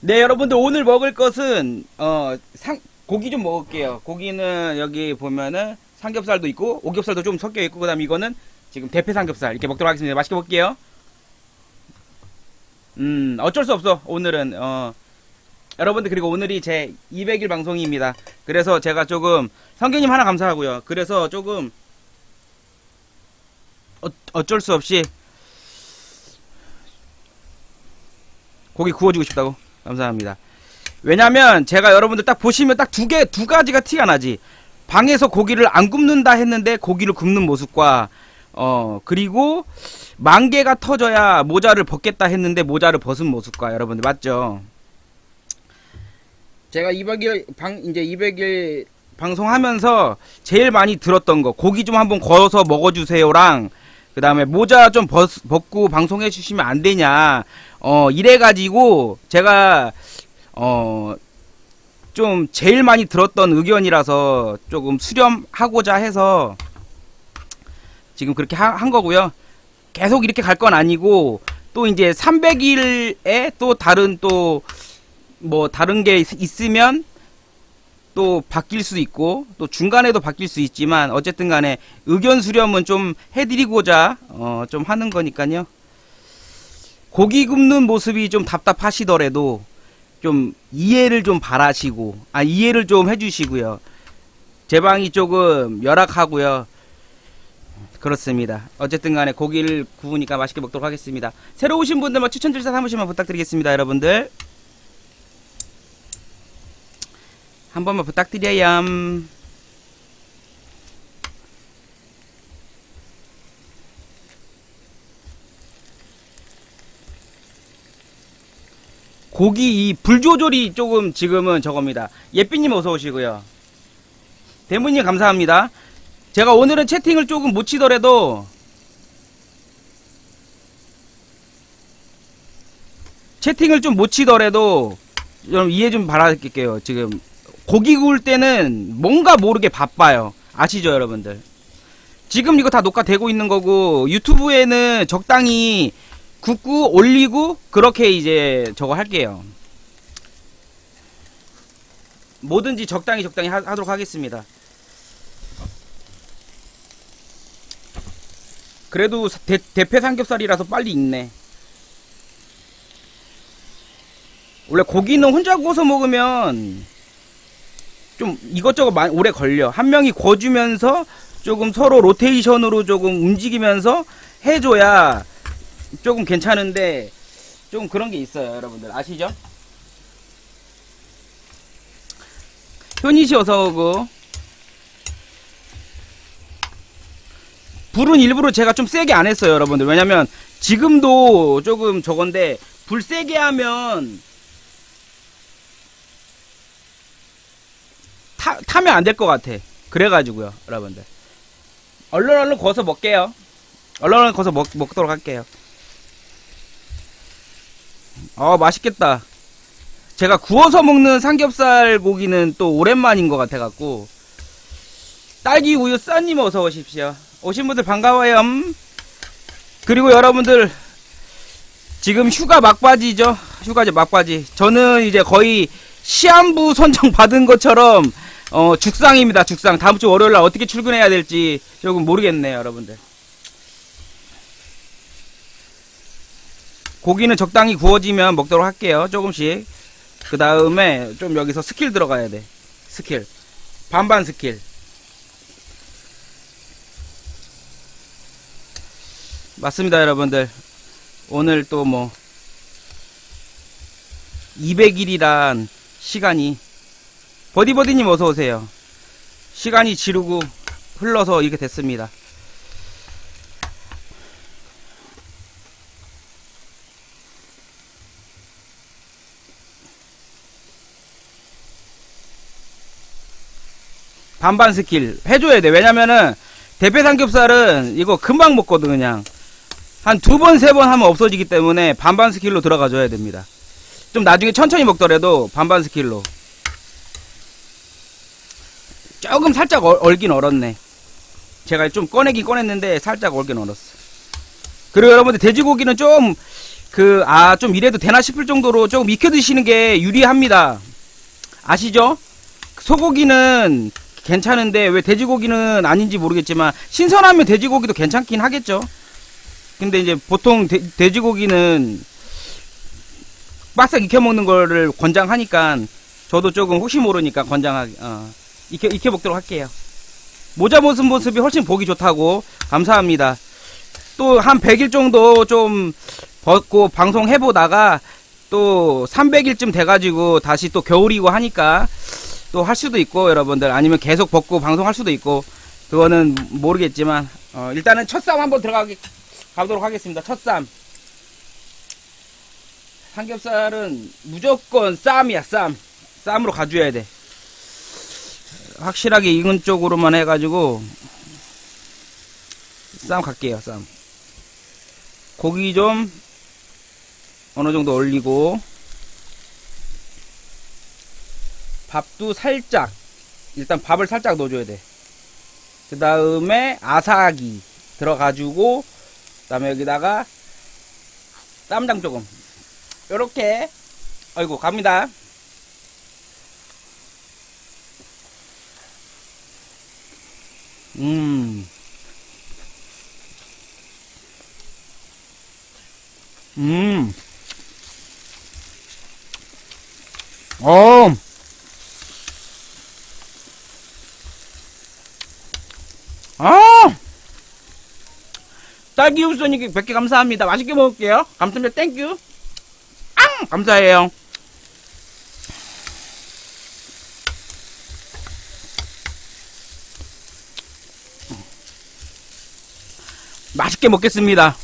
네, 여러분들 오늘 먹을 것은 어 상, 고기 좀 먹을게요. 고기는 여기 보면은 삼겹살도 있고 오겹살도 좀 섞여 있고 그 다음 이거는 지금 대패 삼겹살 이렇게 먹도록 하겠습니다. 맛있게 먹게요. 음, 어쩔 수 없어. 오늘은 어 여러분들 그리고 오늘이 제 200일 방송입니다. 그래서 제가 조금 성경님 하나 감사하고요. 그래서 조금 어, 어쩔 수 없이 고기 구워주고 싶다고 감사합니다. 왜냐면 제가 여러분들 딱 보시면 딱 두 개 두 가지가 티가 나지. 방에서 고기를 안 굽는다 했는데 고기를 굽는 모습과 어 그리고 만개가 터져야 모자를 벗겠다 했는데 모자를 벗은 모습과 여러분들 맞죠? 제가 200일 방 이제 200일 방송하면서 제일 많이 들었던 거 고기 좀 한번 구워서 먹어주세요랑 그 다음에 모자 좀 벗, 벗고 방송해 주시면 안 되냐 어 이래가지고 제가 어 좀 제일 많이 들었던 의견이라서 조금 수렴하고자 해서 지금 그렇게 하- 한 거고요. 계속 이렇게 갈 건 아니고 또 이제 300일에 또 다른 또 뭐 다른 게 있- 있으면 또 바뀔 수 있고 또 중간에도 바뀔 수 있지만 어쨌든 간에 의견 수렴은 좀 해드리고자 어 좀 하는 거니까요. 고기 굽는 모습이 좀 답답하시더라도 좀 이해를 좀 바라시고 아 이해를 좀 해주시고요. 제 방이 조금 열악하고요. 그렇습니다. 어쨌든 간에 고기를 구우니까 맛있게 먹도록 하겠습니다. 새로 오신 분들만 추천 절차 한 번씩만 부탁드리겠습니다, 여러분들. 한 번만 부탁드려요. 고기 이불 조절이 조금 지금은 저겁니다. 예삐님 어서 오시고요. 대문님 감사합니다. 제가 오늘은 채팅을 조금 못 치더라도 채팅을 좀 못 치더라도 여러분 이해 좀 바랄게요. 지금 고기 구울 때는 뭔가 모르게 바빠요. 아시죠, 여러분들? 지금 이거 다 녹화되고 있는 거고 유튜브에는 적당히 굽고 올리고 그렇게 이제 저거 할게요. 뭐든지 적당히 적당히 하, 하도록 하겠습니다. 그래도 대, 대패 삼겹살이라서 빨리 익네. 원래 고기는 혼자 구워서 먹으면 좀 이것저것 많이 오래 걸려. 한 명이 구워주면서 조금 서로 로테이션으로 조금 움직이면서 해줘야 조금 괜찮은데 좀 그런 게 있어요, 여러분들 아시죠? 씨 어서 오고. 불은 일부러 제가 좀 세게 안 했어요, 여러분들. 왜냐면 지금도 조금 저건데 불 세게 하면 타, 타면 안 될 것 같아. 그래가지고요, 여러분들. 얼른 얼른 거서 먹게요. 얼른 얼른 거서 먹, 먹도록 할게요. 어, 맛있겠다. 제가 구워서 먹는 삼겹살 고기는 또 오랜만인 것 같아갖고. 딸기 우유 써님 어서 오십시오. 오신 분들 반가워요. 음. 그리고 여러분들, 지금 휴가 막바지죠? 휴가제 막바지. 저는 이제 거의 시한부 선정 받은 것처럼, 어, 죽상입니다, 죽상. 다음 주 월요일 날 어떻게 출근해야 될지 조금 모르겠네요, 여러분들. 고기는 적당히 구워지면 먹도록 할게요. 조금씩. 그 다음에 좀 여기서 스킬 들어가야 돼. 스킬. 반반 스킬. 맞습니다, 여러분들. 오늘 또 뭐, 200일이란 시간이, 버디버디님 어서오세요. 시간이 지르고 흘러서 이렇게 됐습니다. 반반 스킬 해줘야 돼. 왜냐면은 대패 삼겹살은 이거 금방 먹거든 그냥 한 두 번 세 번 하면 없어지기 때문에 반반 스킬로 들어가줘야 됩니다. 좀 나중에 천천히 먹더라도 반반 스킬로 조금 살짝 얼, 얼긴 얼었네. 제가 좀 꺼내긴 꺼냈는데 살짝 얼긴 얼었어. 그리고 여러분들 돼지고기는 좀 그, 아, 좀 이래도 되나 싶을 정도로 조금 익혀 드시는 게 유리합니다. 아시죠? 소고기는 괜찮은데 왜 돼지고기는 아닌지 모르겠지만 신선하면 돼지고기도 괜찮긴 하겠죠. 근데 이제 보통 돼, 돼지고기는 바싹 익혀 먹는 거를 권장하니까 저도 조금 혹시 모르니까 권장하게 어, 익혀 익혀 먹도록 할게요. 모자 모습 모습이 훨씬 보기 좋다고 감사합니다. 또 한 100일 정도 좀 벗고 방송 해 보다가 또 300일쯤 돼가지고 다시 또 겨울이고 하니까 또 할 수도 있고 여러분들 아니면 계속 벗고 방송할 수도 있고 그거는 모르겠지만 어, 일단은 첫쌈 한번 들어가게 가도록 하겠습니다. 첫 쌈. 삼겹살은 무조건 쌈이야 쌈. 쌈으로 가줘야 돼. 확실하게 익은 쪽으로만 해가지고 쌈 갈게요 쌈. 고기 좀 어느 정도 올리고 밥도 살짝 일단 밥을 살짝 넣어줘야 돼. 그 다음에 아사기 들어가지고 그 다음에 여기다가 쌈장 조금 요렇게 아이고 갑니다. 음. 음. 어. 아! 딸기 우선이 100개 감사합니다. 맛있게 먹을게요. 감사합니다. 땡큐. 앙! 감사해요. 맛있게 먹겠습니다.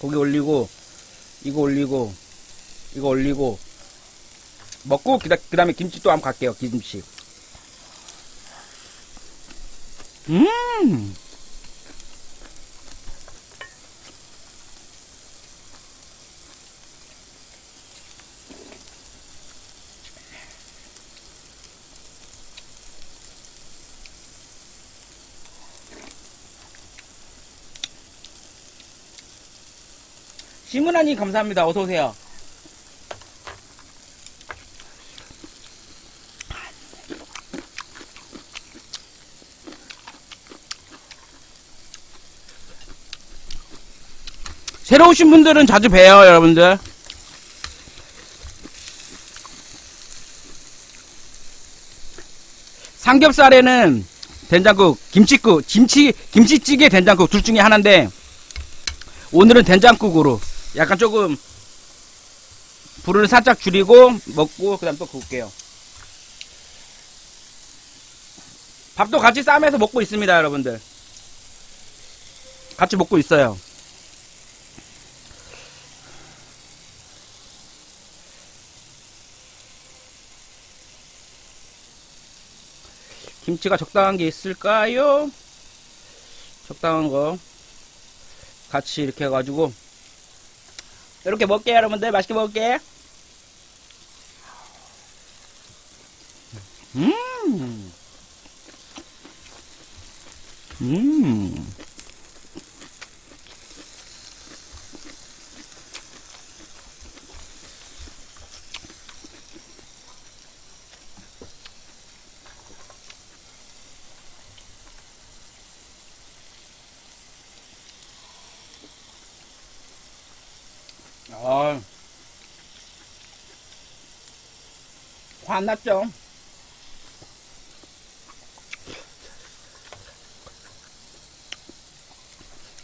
고기 올리고 이거 올리고 이거 올리고 먹고 그다, 그 다음에 김치 또 한번 갈게요 김치 음 심은하님 감사합니다. 어서 오세요. 새로 오신 분들은 자주 봬요, 여러분들. 삼겹살에는 된장국, 김치국, 김치, 김치찌개, 된장국 둘 중에 하나인데, 오늘은 된장국으로 약간 조금 불을 살짝 줄이고 먹고, 그 다음 또 구울게요. 밥도 같이 싸면서 먹고 있습니다, 여러분들. 같이 먹고 있어요. 김치가 적당한 게 있을까요? 적당한 거 같이 이렇게 해가지고 이렇게 먹게요 여러분들 맛있게 먹을게 음. 음. 아. 화났죠?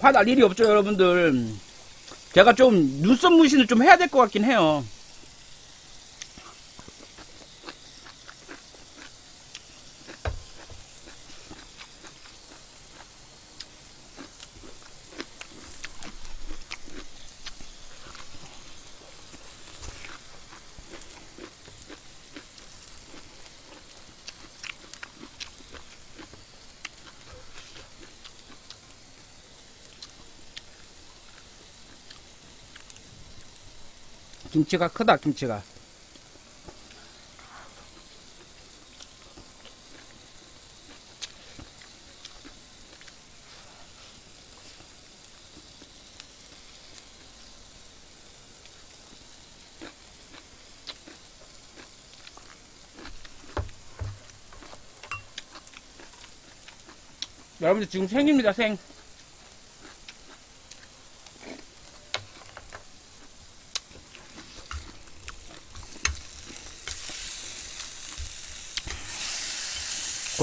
화날 일이 없죠, 여러분들. 제가 좀 눈썹 문신을 좀 해야 될 것 같긴 해요. 김치가 크다 김치가. 여러분들 지금 생입니다 생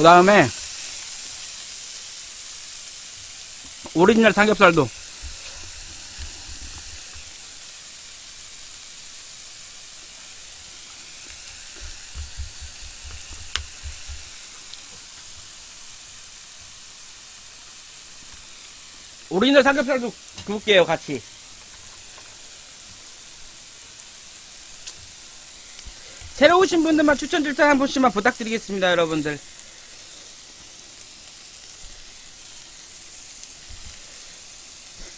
다음에 오리지널 삼겹살도. 오리지널 삼겹살도 구울게요 같이. 새로 오신 분들만 추천 줄자 한 번씩만 부탁드리겠습니다 여러분들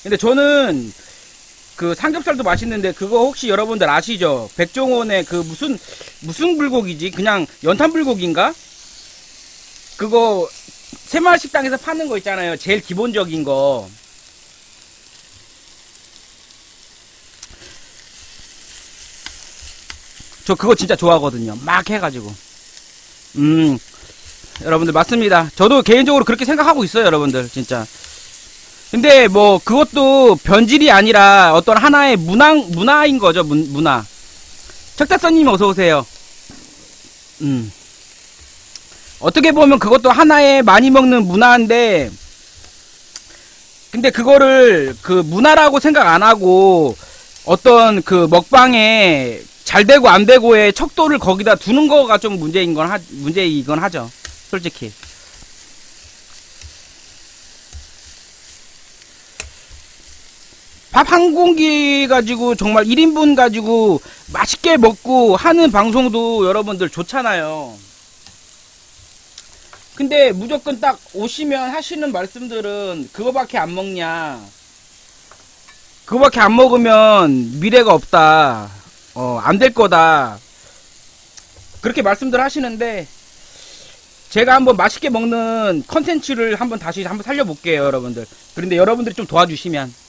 근데 저는 그 삼겹살도 맛있는데 그거 혹시 여러분들 아시죠? 백종원의 그 무슨 무슨 불고기지? 그냥 연탄 불고기인가? 그거 새마을 식당에서 파는 거 있잖아요. 제일 기본적인 거. 저 그거 진짜 좋아하거든요. 막 해가지고. 음, 여러분들 맞습니다. 저도 개인적으로 그렇게 생각하고 있어요, 여러분들 진짜. 근데 뭐 그것도 변질이 아니라 어떤 하나의 문화 문화인 거죠 문, 문화. 척다선님 어서 오세요. 음. 어떻게 보면 그것도 하나의 많이 먹는 문화인데 근데 그거를 그 문화라고 생각 안 하고 어떤 그 먹방에 잘 되고 안 되고의 척도를 거기다 두는 거가 좀 문제인 건 하, 문제이건 하죠. 솔직히. 밥 한 공기 가지고 정말 1인분 가지고 맛있게 먹고 하는 방송도 여러분들 좋잖아요. 근데 무조건 딱 오시면 하시는 말씀들은 그거밖에 안 먹냐. 그거밖에 안 먹으면 미래가 없다. 어, 안 될 거다. 그렇게 말씀들 하시는데 제가 한번 맛있게 먹는 컨텐츠를 한번 다시 한번 살려볼게요, 여러분들. 그런데 여러분들이 좀 도와주시면.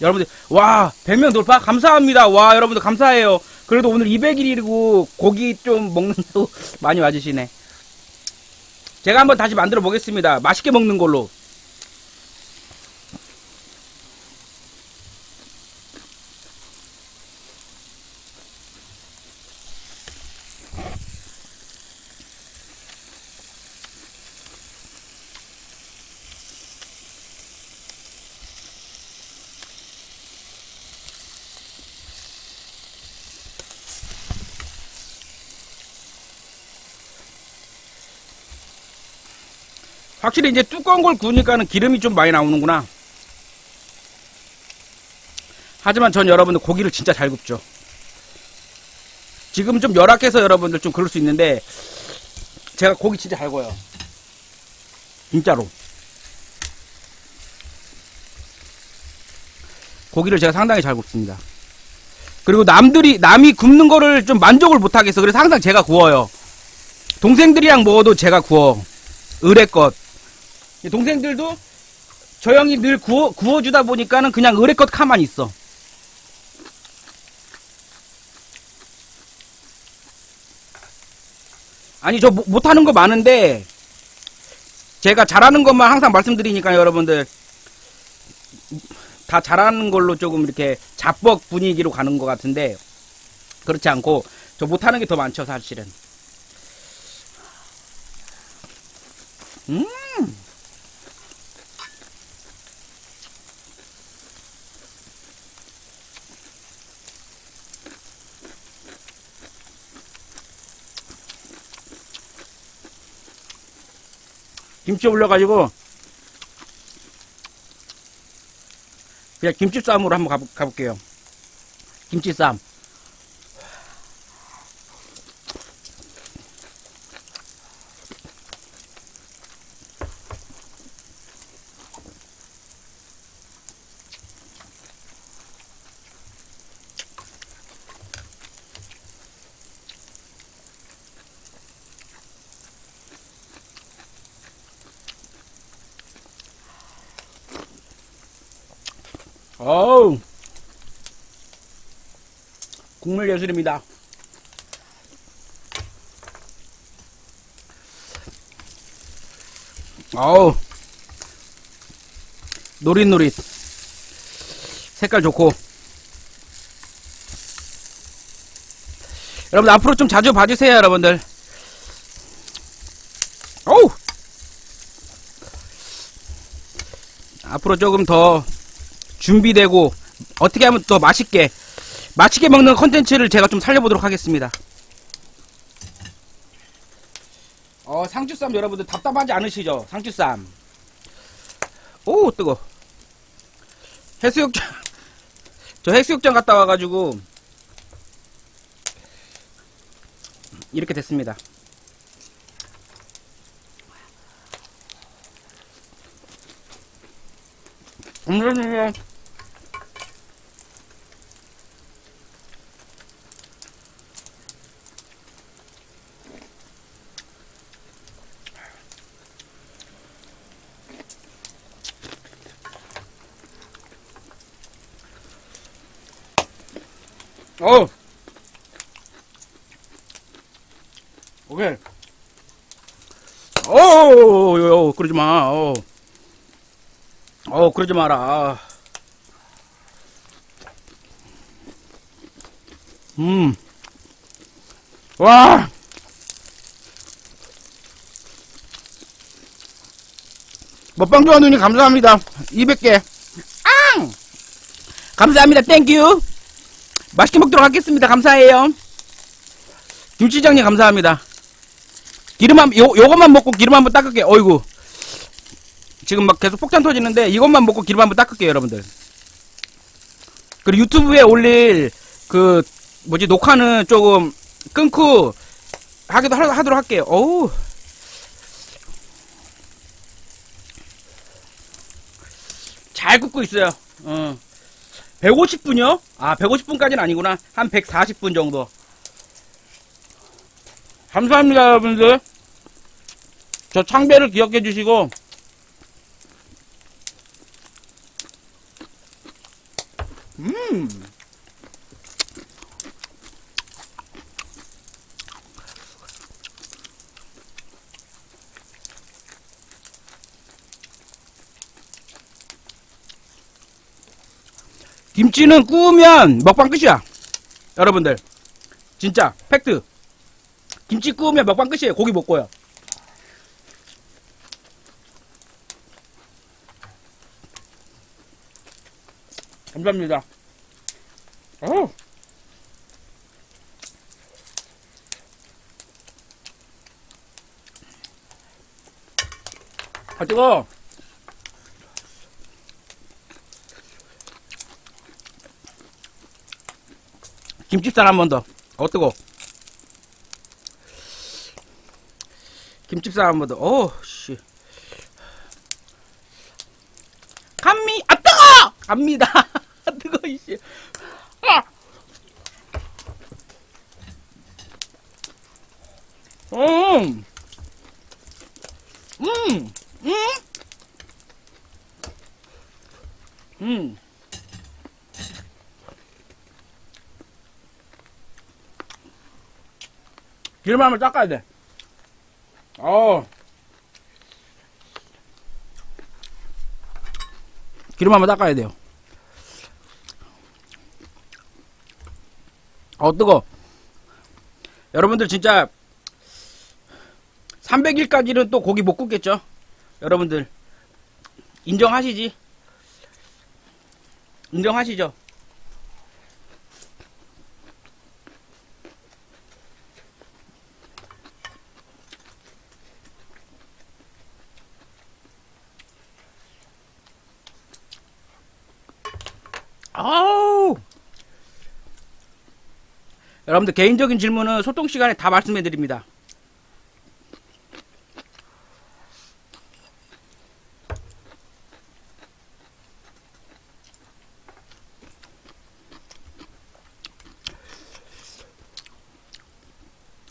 여러분들, 와, 100명 돌파? 감사합니다. 와, 여러분들 감사해요. 그래도 오늘 200일이고 고기 좀 먹는다고 많이 와주시네. 제가 한번 다시 만들어 보겠습니다. 맛있게 먹는 걸로. 확실히 이제 두꺼운 걸 구우니까는 기름이 좀 많이 나오는구나. 하지만 전 여러분들 고기를 진짜 잘 굽죠. 지금 좀 열악해서 여러분들 좀 그럴 수 있는데 제가 고기 진짜 잘 구워요. 진짜로. 고기를 제가 상당히 잘 굽습니다. 그리고 남들이 남이 굽는 거를 좀 만족을 못 하겠어. 그래서 항상 제가 구워요. 동생들이랑 먹어도 제가 구워. 의뢰껏. 동생들도 저 형이 늘 구워, 구워주다 보니까는 그냥 의뢰껏 가만히 있어. 아니, 저 못- 못하는 거 많은데, 제가 잘하는 것만 항상 말씀드리니까 여러분들, 다 잘하는 걸로 조금 이렇게 잡벅 분위기로 가는 것 같은데, 그렇지 않고, 저 못하는 게 더 많죠, 사실은. 음! 김치 올려가지고 그냥 김치 쌈으로 한번 가보, 가볼게요. 김치 쌈. 어우. 국물 예술입니다. 어우. 노릿노릿. 색깔 좋고. 여러분 앞으로 좀 자주 봐주세요, 여러분들. 어우. 앞으로 조금 더 준비되고 어떻게 하면 더 맛있게 맛있게 먹는 컨텐츠를 제가 좀 살려보도록 하겠습니다. 어 상추쌈 여러분들 답답하지 않으시죠? 상추쌈. 오 뜨거. 해수욕장 저 해수욕장 갔다 와가지고 이렇게 됐습니다. 음, 어. 오케이. 오, 그러지 마. 어. 어, 그러지 마라. 음. 와. 먹방 좋아하는 누님 감사합니다. 200개. 앙! 감사합니다. 땡큐. 맛있게 먹도록 하겠습니다. 감사해요. 김치장님 감사합니다. 기름 한, 요, 요것만 먹고 기름 한번 닦을게요. 어이구. 지금 막 계속 폭탄 터지는데 이것만 먹고 기름 한번 닦을게요, 여러분들. 그리고 유튜브에 올릴 그 뭐지 녹화는 조금 끊고 하기도 하, 하도록 할게요. 어우. 잘 굽고 있어요. 어. 150분이요? 아, 150분까지는 아니구나. 한 140분 정도. 감사합니다, 여러분들. 저 창배를 기억해 주시고, 음. 김치는 구우면 먹방 끝이야. 여러분들. 진짜 팩트. 김치 구우면 먹방 끝이에요. 고기 먹고요. 감사합니다. 어. 아 뜨거. 김치살 한 번 더. 어 뜨거. 김치살 한 번 더. 어 씨. 감미 아 뜨거. 갑니다. 뜨거 이씨. 아. 음. 음. 음. 음. 기름 한번 닦아야 돼. 어. 기름 한번 닦아야 돼요. 어, 뜨거. 여러분들 진짜 300일까지는 또 고기 못 굽겠죠? 여러분들 인정하시지? 인정하시죠? 아우! 여러분들 개인적인 질문은 소통 시간에 다 말씀해 드립니다.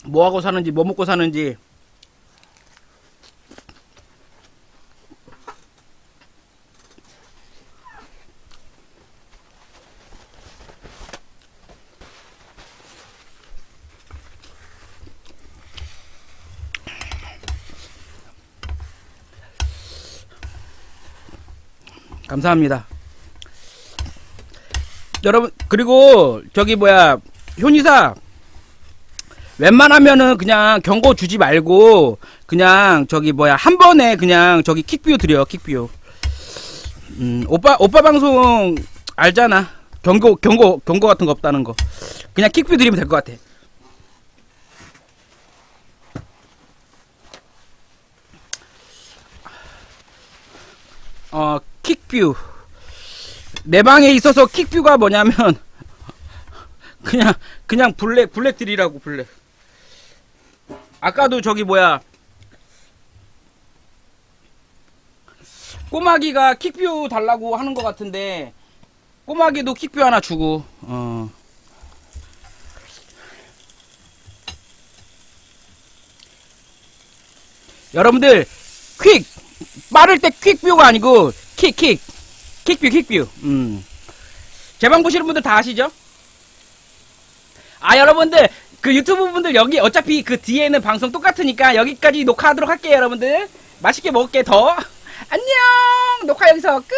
뭐 하고 사는지 뭐 먹고 사는지 감사합니다. 여러분 그리고 저기 뭐야 효니사 웬만하면은 그냥 경고 주지 말고 그냥 저기 뭐야 한 번에 그냥 저기 킥뷰 드려 킥뷰. 음 오빠 오빠 방송 알잖아 경고 경고 경고 같은 거 없다는 거 그냥 킥뷰 드리면 될 것 같아. 어 킥뷰. 내 방에 있어서 킥뷰가 뭐냐면 그냥 그냥 블랙 블랙 드리라고 블랙. 아까도 저기 뭐야. 꼬마기가 킥뷰 달라고 하는 것 같은데 꼬마기도 킥뷰 하나 주고 어. 여러분들 퀵! 빠를 때 퀵뷰가 아니고 킥 킥. 킥뷰 킥뷰. 음. 제 방 보시는 분들 다 아시죠? 아 여러분들. 그 유튜브 분들 여기 어차피 그 뒤에는 방송 똑같으니까 여기까지 녹화하도록 할게요 여러분들. 맛있게 먹을게 더. 안녕! 녹화 여기서 끝